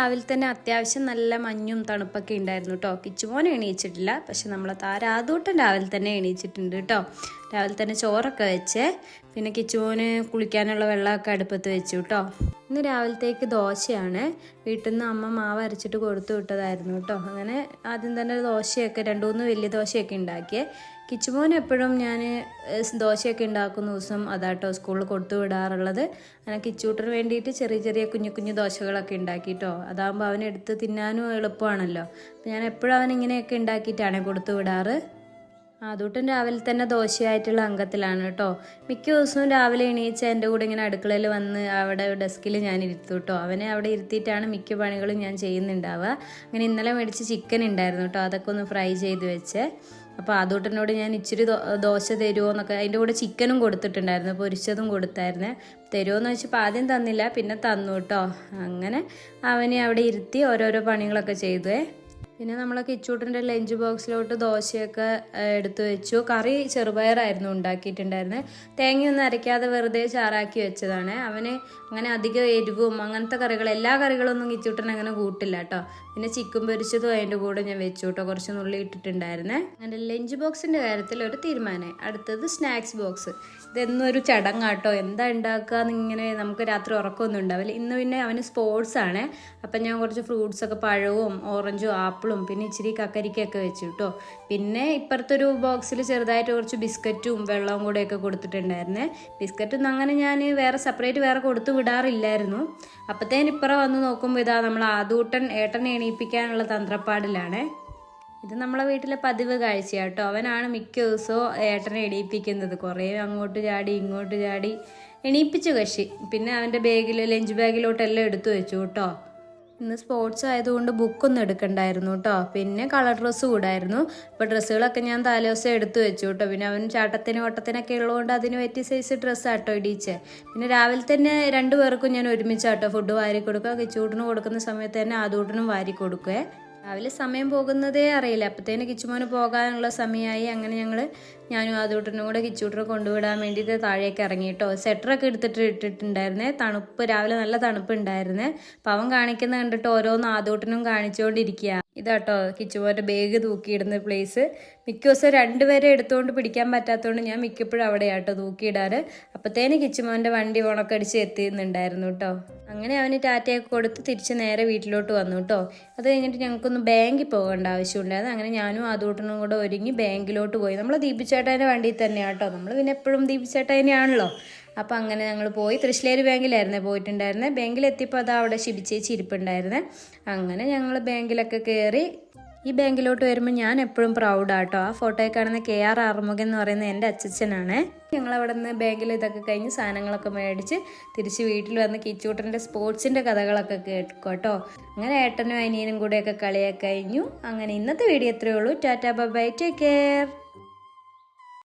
രാവിലെ തന്നെ അത്യാവശ്യം നല്ല മഞ്ഞും തണുപ്പൊക്കെ ഉണ്ടായിരുന്നു കേട്ടോ കിച്ചുമോൻ എണീച്ചിട്ടില്ല. പക്ഷെ നമ്മളെ താരാതൂട്ടൻ രാവിലെ തന്നെ എണീച്ചിട്ടുണ്ട് കേട്ടോ രാവിലെ തന്നെ ചോറൊക്കെ വെച്ച് പിന്നെ കിച്ചുമോന് കുളിക്കാനുള്ള വെള്ളമൊക്കെ അടുപ്പത്ത് വെച്ചു കേട്ടോ ഇന്ന് രാവിലത്തേക്ക് ദോശയാണ്. വീട്ടിൽ നിന്ന് അമ്മ മാവ് അരച്ചിട്ട് കൊടുത്തു വിട്ടതായിരുന്നു കേട്ടോ അങ്ങനെ ആദ്യം തന്നെ ദോശയൊക്കെ രണ്ട് മൂന്ന് വലിയ ദോശയൊക്കെ ഉണ്ടാക്കിയേ. കിച്ചുമോൻ എപ്പോഴും ഞാൻ ദോശയൊക്കെ ഉണ്ടാക്കുന്ന ദിവസം അതാട്ടോ സ്കൂളിൽ കൊടുത്തു വിടാറുള്ളത്. അങ്ങനെ കിച്ചൂട്ടിന് വേണ്ടിയിട്ട് ചെറിയ ചെറിയ കുഞ്ഞു കുഞ്ഞു ദോശകളൊക്കെ ഉണ്ടാക്കിയിട്ടോ അതാകുമ്പോൾ അവനെടുത്ത് തിന്നാനും എളുപ്പമാണല്ലോ. അപ്പം ഞാൻ എപ്പോഴും അവൻ ഇങ്ങനെയൊക്കെ ഉണ്ടാക്കിയിട്ടാണ് കൊടുത്തു വിടാറ്. ആദൂട്ടൻ രാവിലെ തന്നെ ദോശയായിട്ടുള്ള അംഗത്തിലാണ് കേട്ടോ. മിക്ക ദിവസവും രാവിലെ എണീച്ച എന്റെ കൂടെ ഇങ്ങനെ അടുക്കളയിൽ വന്ന് അവിടെ ഡെസ്കിൽ ഞാൻ ഇരുത്തു കേട്ടോ. അവനെ അവിടെ ഇരുത്തിയിട്ടാണ് മിക്ക പണികളും ഞാൻ ചെയ്യുന്നുണ്ടാവുക. അങ്ങനെ ഇന്നലെ മേടിച്ച് ചിക്കൻ ഉണ്ടായിരുന്നു കേട്ടോ. അതൊക്കെ ഒന്ന് ഫ്രൈ ചെയ്ത് വെച്ച്. അപ്പോൾ ആദൂട്ടനോട് ഞാൻ ഇച്ചിരി ദോശ തരുമോ എന്നൊക്കെ അതിന്റെ കൂടെ ചിക്കനും കൊടുത്തിട്ടുണ്ടായിരുന്നു. പൊരിച്ചതും കൊടുത്തായിരുന്നു. തരുമോ എന്ന് വെച്ചപ്പോൾ ആദ്യം തന്നില്ല പിന്നെ തന്നു കേട്ടോ. അങ്ങനെ അവനെ അവിടെ ഇരുത്തി ഓരോരോ പണികളൊക്കെ ചെയ്തേ. പിന്നെ നമ്മൾ കിച്ചൂട്ടിന്റെ ലഞ്ച് ബോക്സിലോട്ട് ദോശയൊക്കെ എടുത്തു വെച്ചു. കറി ചെറുപയറായിരുന്നു ഉണ്ടാക്കിയിട്ടുണ്ടായിരുന്നത് തേങ്ങയൊന്നും അരയ്ക്കാതെ വെറുതെ ചാറാക്കി വെച്ചതാണ്. അവന് അങ്ങനെ അധികം എരിവും അങ്ങനത്തെ കറികൾ എല്ലാ കറികളൊന്നും കിച്ചൂട്ടൻ അങ്ങനെ കൂട്ടില്ല കേട്ടോ. പിന്നെ ചിക്കൻ പൊരിച്ചതും അതിന്റെ കൂടെ ഞാൻ വെച്ചു കേട്ടോ. കുറച്ച് നുള്ളി ഇട്ടിട്ടുണ്ടായിരുന്നേ. അങ്ങനെ ലഞ്ച് ബോക്സിന്റെ കാര്യത്തിൽ ഒരു തീരുമാനമായി അടുത്തത് സ്നാക്സ് ബോക്സ്. ഇതെന്നും ഒരു ചടങ്ങാട്ടോ. എന്താ ഉണ്ടാക്കുക എന്നിങ്ങനെ നമുക്ക് രാത്രി ഉറക്കമൊന്നും ഉണ്ടാവില്ല. ഇന്ന് പിന്നെ അവന് സ്പോർട്സ് ആണ് അപ്പം ഞാൻ കുറച്ച് ഫ്രൂട്ട്സ് ഒക്കെ പഴവും ഓറഞ്ചും ആപ്പിളും പിന്നെ ഇച്ചിരി കക്കരിക്കൊക്കെ വെച്ചു കേട്ടോ പിന്നെ ഇപ്പുറത്തെ ഒരു ബോക്സിൽ ചെറുതായിട്ട് കുറച്ച് ബിസ്ക്കറ്റും വെള്ളവും കൂടെയൊക്കെ കൊടുത്തിട്ടുണ്ടായിരുന്നേ. ബിസ്ക്കറ്റൊന്നും അങ്ങനെ ഞാൻ വേറെ സെപ്പറേറ്റ് വേറെ കൊടുത്തു വിടാറില്ലായിരുന്നു. അപ്പത്തേന് ഇപ്പുറം വന്ന് നോക്കുമ്പോൾ ഇതാ നമ്മൾ ആദൂട്ടൻ ഏട്ടനെ എണീപ്പിക്കാനുള്ള തന്ത്രപ്പാടിലാണ്. ഇത് നമ്മളെ വീട്ടിലെ പതിവ് കാഴ്ച കേട്ടോ അവനാണ് മിക്ക ദിവസവും ഏട്ടനെ എണീപ്പിക്കുന്നത്. കുറേ അങ്ങോട്ട് ചാടി ഇങ്ങോട്ട് ചാടി. എണീപ്പിച്ചു കശി പിന്നെ അവന്റെ ബാഗിൽ ലഞ്ച് ബാഗിലോട്ടെല്ലാം എടുത്തു വെച്ചു കേട്ടോ ഇന്ന് സ്പോർട്സ് ആയതുകൊണ്ട് ബുക്കൊന്നും എടുക്കണ്ടായിരുന്നു കേട്ടോ പിന്നെ കളർ ഡ്രസ്സ് കൂടായിരുന്നു. അപ്പോൾ ഡ്രസ്സുകളൊക്കെ ഞാൻ തലേദിവസം എടുത്തു വെച്ചു കേട്ടോ പിന്നെ അവൻ ചാട്ടത്തിന് ഓട്ടത്തിനൊക്കെ ഉള്ളതുകൊണ്ട് അതിന് പറ്റിയ സൈസ് ഡ്രസ്സ് ആട്ടോ ഇടിച്ചേ പിന്നെ രാവിലെ തന്നെ രണ്ടു പേർക്കും ഞാൻ ഒരുമിച്ചാട്ടോ ഫുഡ് വാരി കൊടുക്കുക. കിച്ചൂട്ടിന് കൊടുക്കുന്ന സമയത്ത് തന്നെ ആദൂട്ടിനും വാരി കൊടുക്കുവേ. രാവിലെ സമയം പോകുന്നതേ അറിയില്ല. അപ്പത്തേന് കിച്ചുമോന് പോകാനുള്ള സമയമായി. അങ്ങനെ ഞങ്ങൾ ഞാനും ആദൂട്ടനും കൂടെ കിച്ചൂട്ടർ കൊണ്ടുവിടാൻ വേണ്ടിയിട്ട് താഴേക്ക് ഇറങ്ങി കേട്ടോ സെറ്ററൊക്കെ എടുത്തിട്ട് ഇട്ടിട്ടുണ്ടായിരുന്നേ. തണുപ്പ് രാവിലെ നല്ല തണുപ്പ് ഉണ്ടായിരുന്നേ പവൻ കാണിക്കുന്ന കണ്ടിട്ട് ഓരോന്ന് ആദൂട്ടനും കാണിച്ചുകൊണ്ടിരിക്കുക ഇതാട്ടോ കിച്ചുമോന്റെ ബാഗ് തൂക്കിയിടുന്ന പ്ലേസ് മിക്ക ദിവസം രണ്ടുപേരെ എടുത്തുകൊണ്ട് പിടിക്കാൻ പറ്റാത്തതുകൊണ്ട് ഞാൻ മിക്കപ്പോഴും അവിടെയാട്ടോ തൂക്കിയിടാറ്. അപ്പത്തേന് കിച്ചുമോന്റെ വണ്ടി ഉണക്കടിച്ച് എത്തിയുന്നുണ്ടായിരുന്നു കേട്ടോ. അങ്ങനെ അവന് ടാറ്റയൊക്കെ കൊടുത്ത് തിരിച്ച് നേരെ വീട്ടിലോട്ട് വന്നു കേട്ടോ. അത് കഴിഞ്ഞിട്ട് ഞങ്ങൾക്കൊന്ന് ബാങ്കിൽ പോകേണ്ട ആവശ്യമുണ്ടായിരുന്നു അങ്ങനെ ഞാനും ആദൂട്ടനും കൂടെ ഒരുങ്ങി ബാങ്കിലോട്ട് പോയി. നമ്മൾ ദീപിച്ചേട്ടന്റെ വണ്ടിയിൽ തന്നെയാണ് കേട്ടോ. നമ്മൾ പിന്നെ എപ്പോഴും ദീപിച്ചേട്ടനെയാണല്ലോ അപ്പോൾ അങ്ങനെ ഞങ്ങൾ പോയി തൃശ്ശേരി ബാങ്കിലായിരുന്നേ പോയിട്ടുണ്ടായിരുന്നത് ബാങ്കിലെത്തിയപ്പോൾ അതാ അവിടെ ശിബിച്ചേച്ചി ഇരിപ്പുണ്ടായിരുന്നേ. അങ്ങനെ ഞങ്ങൾ ബാങ്കിലൊക്കെ കയറി ഈ ബാങ്കിലോട്ട് വരുമ്പോൾ ഞാൻ എപ്പോഴും പ്രൗഡാട്ടോ ആ ഫോട്ടോയിൽ കാണുന്ന കെ ആർ ആറുമുഖൻ എന്ന് പറയുന്ന എന്റെ അച്ഛനാണ് ഞങ്ങൾ അവിടെ നിന്ന് ബാങ്കിൽ ഇതൊക്കെ കഴിഞ്ഞ് സാധനങ്ങളൊക്കെ മേടിച്ച് തിരിച്ച് വീട്ടിൽ വന്ന് കിച്ചൂട്ടന്റെ സ്പോർട്സിന്റെ കഥകളൊക്കെ കേൾക്കും കേട്ടോ. അങ്ങനെ ഏട്ടനും അനിയനും കൂടെയൊക്കെ കളിയൊക്കെ കഴിഞ്ഞു. അങ്ങനെ ഇന്നത്തെ വീഡിയോ എത്രയേ ഉള്ളൂ. Tata bye. Take care.